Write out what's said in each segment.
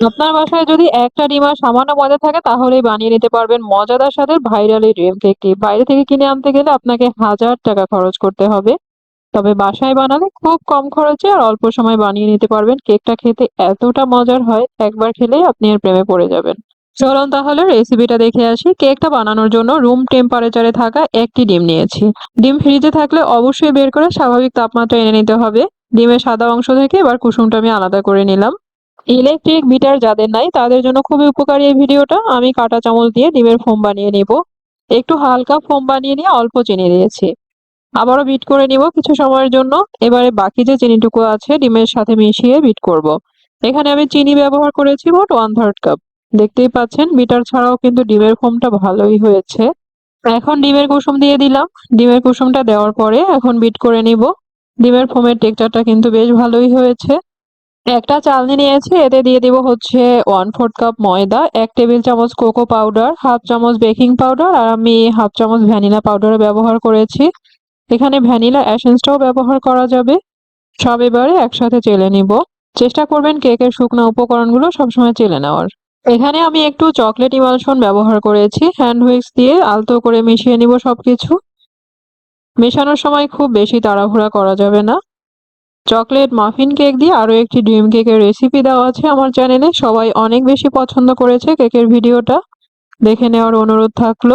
আপনার বাসায় যদি একটা ডিম আর সামান্য ময়দা থাকে, তাহলেই বানিয়ে নিতে পারবেন মজাদার স্বাদের ভাইরাল এই ড্রিম কেকটি বাইরে থেকে কিনে আনতে গেলে আপনাকে হাজার টাকা খরচ করতে হবে। তবে বাসায় বানালে খুব কম খরচে আর অল্প সময় বানিয়ে নিতে পারবেন। কেকটা খেতে এতটা মজার হয়, একবার খেলেই আপনি এর প্রেমে পড়ে যাবেন। চলুন তাহলে রেসিপিটা দেখে আসি। কেকটা বানানোর জন্য রুম টেম্পারেচারে থাকা একটি ডিম নিয়েছি। ডিম ফ্রিজে থাকলে অবশ্যই বের করে স্বাভাবিক তাপমাত্রা এনে নিতে হবে। ডিমের সাদা অংশ থেকে এবার কুসুমটা আমি আলাদা করে নিলাম। ইলেকট্রিক বিটার যাদের নাই, তাদের জন্য খুবই উপকারী এই ভিডিওটা। আমি কাঁটা চামচ দিয়ে ডিমের ফোম বানিয়ে নিব। একটু হালকা ফোম বানিয়ে নিয়ে অল্প চিনি দিয়েছি। আবারও বিট করে নিব কিছু সময়ের জন্য। এবারে বাকি যে চিনিটুকু আছে, ডিমের সাথে মিশিয়ে বিট করব। এখানে আমি চিনি ব্যবহার করেছি মোট ওয়ান থার্ড কাপ দেখতেই পাচ্ছেন বিটার ছাড়াও কিন্তু ডিমের ফোমটা ভালোই হয়েছে। এখন ডিমের কুসুম দিয়ে দিলাম। ডিমের কুসুমটা দেওয়ার পরে এখন বিট করে নিব। ডিমের ফোমের টেক্সচারটা কিন্তু বেশ ভালোই হয়েছে। একটা চালনি নিয়েছি, এতে দিয়ে দিব হচ্ছে ওয়ান ফোর্থ কাপ ময়দা, এক টেবিল চামচ কোকো পাউডার হাফ চামচ বেকিং পাউডার আর আমি হাফ চামচ ভ্যানিলা পাউডার ব্যবহার করেছি। এখানে ভ্যানিলা অ্যাসেন্সটাও ব্যবহার করা যাবে। সব এবারে একসাথে চেলে নিব। চেষ্টা করবেন কেকের শুকনো উপকরণগুলো সবসময় চেলে নেওয়ার। এখানে আমি একটু চকলেট ইমালশন ব্যবহার করেছি। হ্যান্ড হুইক্স দিয়ে আলতো করে মিশিয়ে নিব সবকিছু। মেশানোর সময় খুব বেশি তাড়াহুড়া করা যাবে না। চকলেট মাফিন কেক দিয়ে আরও একটি ড্রিম কেকের রেসিপি দেওয়া আছে আমার চ্যানেলে সবাই অনেক বেশি পছন্দ করেছে কেকের ভিডিওটা। দেখে নেওয়ার অনুরোধ থাকল।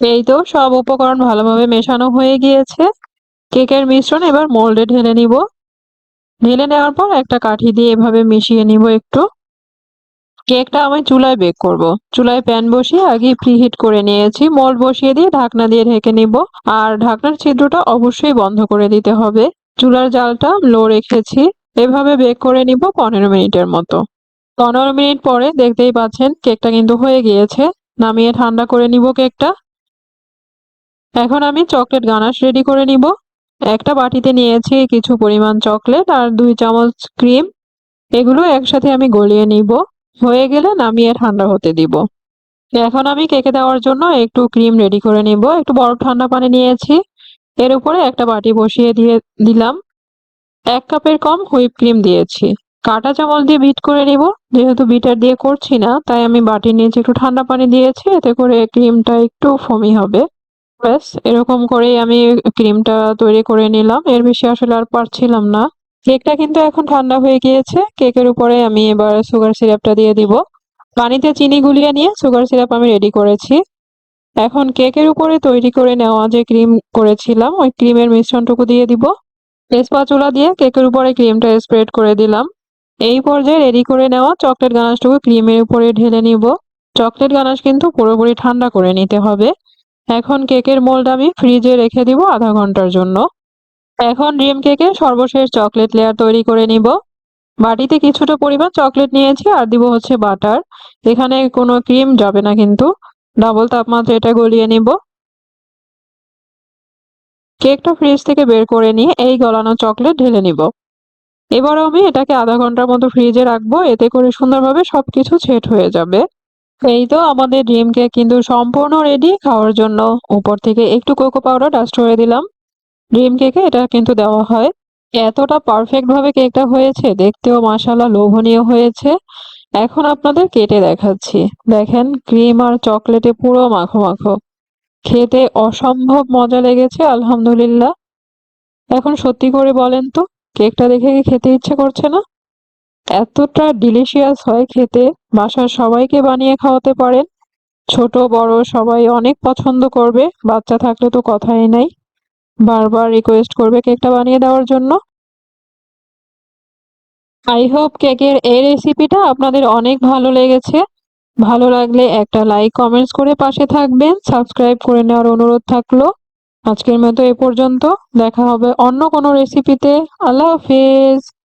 এই তো সব উপকরণ ভালোভাবে মেশানো হয়ে গিয়েছে। কেকের মিশ্রণ এবার মোল্ডে ঢেলে নিব। ঢেলে নেওয়ার পর একটা কাঠি দিয়ে এভাবে মিশিয়ে নিব একটু। কেকটা আমি চুলায় বেক করব। চুলায় প্যান বসিয়ে আগে প্রিহিট করে নিয়েছি। মোল্ড বসিয়ে দিয়ে ঢাকনা দিয়ে ঢেকে নিব। আর ঢাকনার ছিদ্রটা অবশ্যই বন্ধ করে দিতে হবে। চুলার জালটা লো রেখেছি। এভাবে বেক করে নিব পনেরো মিনিটের মতো। পনেরো মিনিট পরে দেখতেই পাচ্ছেন কেকটা কিন্তু হয়ে গিয়েছে। নামিয়ে ঠান্ডা করে নিব কেকটা। এখন আমি চকলেট গানাশ রেডি করে নিব। একটা বাটিতে নিয়েছি কিছু পরিমাণ চকলেট আর দুই চামচ ক্রিম। এগুলো একসাথে আমি গলিয়ে নিব। হয়ে গেলে নামিয়ে ঠান্ডা হতে দিব। এখন আমি কেকে দেওয়ার জন্য একটু ক্রিম রেডি করে নিব। একটু বরফ ঠান্ডা পানি নিয়েছি। এর উপরে একটা বাটি বসিয়ে দিয়ে দিলাম। এক কাপের কম হুইপ ক্রিম দিয়েছি। কাটা চামচ দিয়ে বিট করে নিব। যেহেতু বিটার দিয়ে করছি না, তাই আমি বাটির নিচে একটু ঠান্ডা পানি দিয়েছি। এতে করে ক্রিমটা একটু ফমি হবে। ব্যাস, এরকম করেই আমি ক্রিমটা তৈরি করে নিলাম। এর বেশি আসলে আর পারছিলাম না। কেকটা কিন্তু এখন ঠান্ডা হয়ে গিয়েছে। কেকের উপরে আমি এবার সুগার সিরাপটা দিয়ে দিব। পানিতে চিনি গুলিয়ে নিয়ে সুগার সিরাপ আমি রেডি করেছি। এখন কেকের উপরে তৈরি করে নেওয়া যে ক্রিম করেছিলাম, ওই ক্রিমের মিশ্রণটুকু দিয়ে দিব। স্পাচুলা দিয়ে কেকের উপরে ক্রিমটা স্প্রেড করে দিলাম। এই পর্যায়ে রেডি করে নেওয়া চকলেট গানাশটুকু ক্রিমের উপরে ঢেলে নিব। চকলেট গানাশ কিন্তু পুরোপুরি ঠান্ডা করে নিতে হবে। এখন কেকের মোল্ড আমি ফ্রিজে রেখে দিব আধা ঘণ্টার জন্য। এখন ড্রিম কেকে সর্বশেষ চকলেট লেয়ার তৈরি করে নিব। বাটিতে কিছুটা পরিমাণ চকলেট নিয়েছি আর দিব হচ্ছে বাটার। এখানে কোনো ক্রিম যাবে না কিন্তু। ডাবল তাপমাত্রা এটা গলিয়ে নিব। কেকটা ফ্রিজ থেকে বের করে নিয়ে এই গলানো চকলেট ঢেলে নিব। এবার আমি এটাকে আধা ঘণ্টার মতো ফ্রিজে রাখব, এতে করে সুন্দরভাবে সবকিছু সেট হয়ে যাবে। এই তো আমাদের ড্রিম কেক কিন্তু সম্পূর্ণ রেডি খাওয়ার জন্য। উপর থেকে একটু কোকো পাউডার ডাস্ট করে দিলাম। ড্রিম কেকে এটা কিন্তু দেওয়া হয়। এতটা পারফেক্ট ভাবে কেকটা হয়েছে, দেখতেও মাসাল্লাহ লোভনীয় হয়েছে। এখন আপনাদের কেটে দেখাচ্ছি। দেখেন, ক্রিম আর চকলেটে পুরো মাখো মাখো। খেতে অসম্ভব মজা লেগেছে, আলহামদুলিল্লাহ। এখন সত্যি করে বলেন তো, কেকটা দেখে কি খেতে ইচ্ছে করছে না? এতটা ডিলিশিয়াস হয় খেতে। বাসার সবাইকে বানিয়ে খাওয়াতে পারেন। ছোট, বড় সবাই অনেক পছন্দ করবে। বাচ্চা থাকলে তো কথাই নাই। বারবার রিকোয়েস্ট করবে কেকটা বানিয়ে দেওয়ার জন্য। আই হোপ কেকের এই রেসিপিটা আপনাদের অনেক ভালো লেগেছে। ভালো লাগলে একটা লাইক কমেন্টস করে পাশে থাকবেন। সাবস্ক্রাইব করে নেওয়ার অনুরোধ থাকল। আজকের মতো এ পর্যন্ত। দেখা হবে অন্য কোনো রেসিপিতে আল্লাহ হাফিজ।